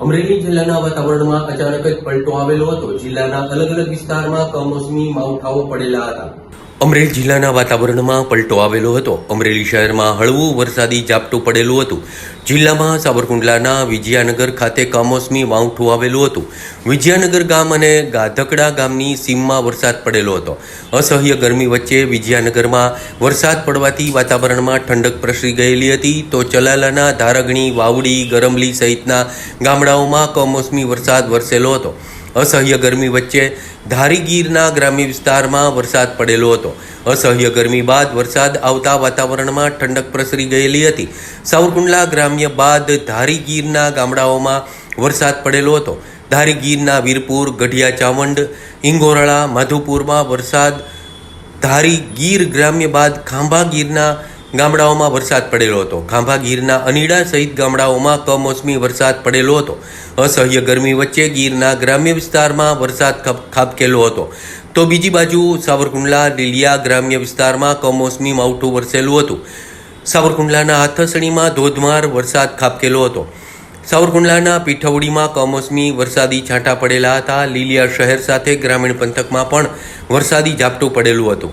અમરેલી જિલ્લાના વાતાવરણમાં અચાનક જ પલટો આવેલો હતો. જિલ્લાના અલગ અલગ વિસ્તારમાં કમોસમી માવઠાઓ પડેલા હતા. અમરેલી જિલ્લાના વાતાવરણમાં પલટો આવેલો હતો. અમરેલી શહેરમાં હળવું વરસાદી ઝાપટું પડેલું હતું. જિલ્લામાં સાબરકુંડલાના વિજયાનગર ખાતે કમોસમી માવઠું આવેલું હતું. વિજયાનગર ગામ અને ગાધકડા ગામની સીમમાં વરસાદ પડેલો હતો. અસહ્ય ગરમી વચ્ચે વિજયાનગરમાં વરસાદ પડવાથી વાતાવરણમાં ઠંડક પ્રસરી ગયેલી હતી. તો ચલાલાના ધારગણી વાવડી ગરમલી સહિતના ગામડાઓમાં કમોસમી વરસાદ વરસેલો હતો. અસહ્ય ગરમી વચ્ચે ધારીગીરના ગ્રામ્ય વિસ્તારમાં વરસાદ પડેલો હતો. અસહ્ય ગરમી બાદ વરસાદ આવતા વાતાવરણમાં ઠંડક પ્રસરી ગયેલી હતી. સાવરકુંડલા ગ્રામ્ય બાદ ધારીગીરના ગામડાઓમાં વરસાદ પડેલો હતો. ધારીગીરના વીરપુર, ગઢિયા ચાવંડ ઇંગોરળા માધુપુરમાં વરસાદ ધારી ગીર ગ્રામ્ય બાદ ખાંભા ગીરના ગામડાઓમાં વરસાદ પડેલો હતો. ખાંભા ગીરના અનીડા સહિત ગામડાઓમાં કમોસમી વરસાદ પડેલો હતો. અસહ્ય ગરમી વચ્ચે ગીરના ગ્રામ્ય વિસ્તારમાં વરસાદ ખાબ- ખાબકેલો હતો. તો બીજી બાજુ સાવરકુંડલા, લીલિયા ગ્રામ્ય વિસ્તારમાં કમોસમી માવઠું વરસેલું હતું. સાવરકુંડલાના હાથસણીમાં ધોધમાર વરસાદ ખાબકેલો હતો. સાવરકુંડલાના પીઠવડીમાં કમોસમી વરસાદી છાંટા પડેલા હતા. લીલિયા શહેર સાથે ગ્રામીણ પંથકમાં પણ વરસાદી ઝાપટું પડેલું હતું.